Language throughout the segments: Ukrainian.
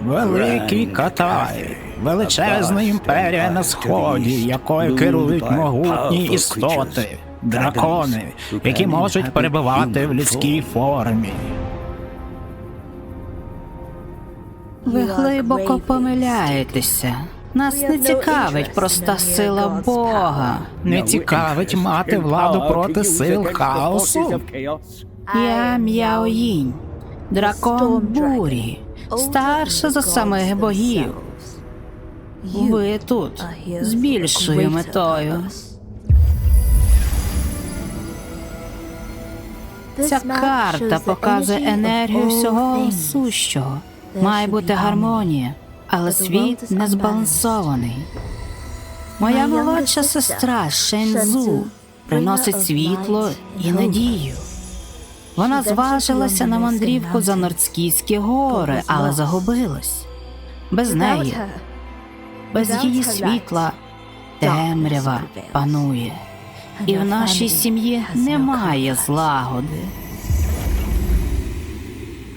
Великий Катай, величезна імперія на сході, якою керують могутні істоти, дракони, які можуть перебувати в людській формі. Ви глибоко помиляєтеся. Нас не цікавить проста сила Бога. Не цікавить мати владу проти сил хаосу. Я М'яоїнь, дракон бурі, старша за самих богів. Ви тут з більшою метою. Ця карта показує енергію всього сущого. Має бути гармонія, але світ не збалансований. Моя молодша сестра Шензу приносить світло і надію. Вона зважилася на мандрівку за Нордськійські гори, але загубилась. Без неї, без її світла, темрява панує. І в нашій сім'ї немає злагоди.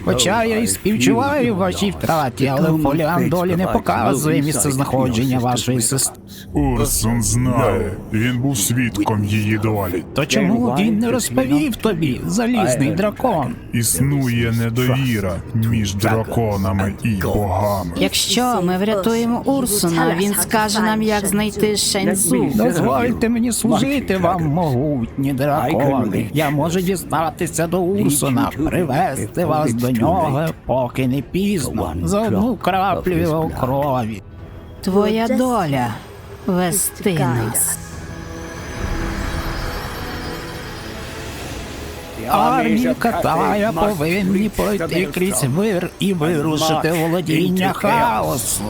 Хоча я і співчуваю вашій втраті, але фоліан долі не показує місцезнаходження вашої сестри. Урсун знає, він був свідком її долі. То чому він не розповів тобі, залізний дракон? Існує недовіра між драконами і богами. Якщо ми врятуємо Урсуна, він скаже нам, як знайти Шензу. Дозвольте мені служити вам, могутні дракони. Я можу дістатися до Урсуна, привести вас до нього, поки не пізно, за одну краплю його крові. Твоя доля вести нас. Армії Катая повинні пройти крізь мир і вирушити володіння хаосу.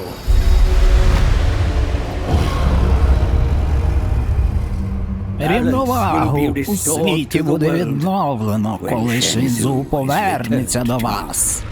Рівновагу у світі буде відновлено, коли Шинзу повернеться до вас.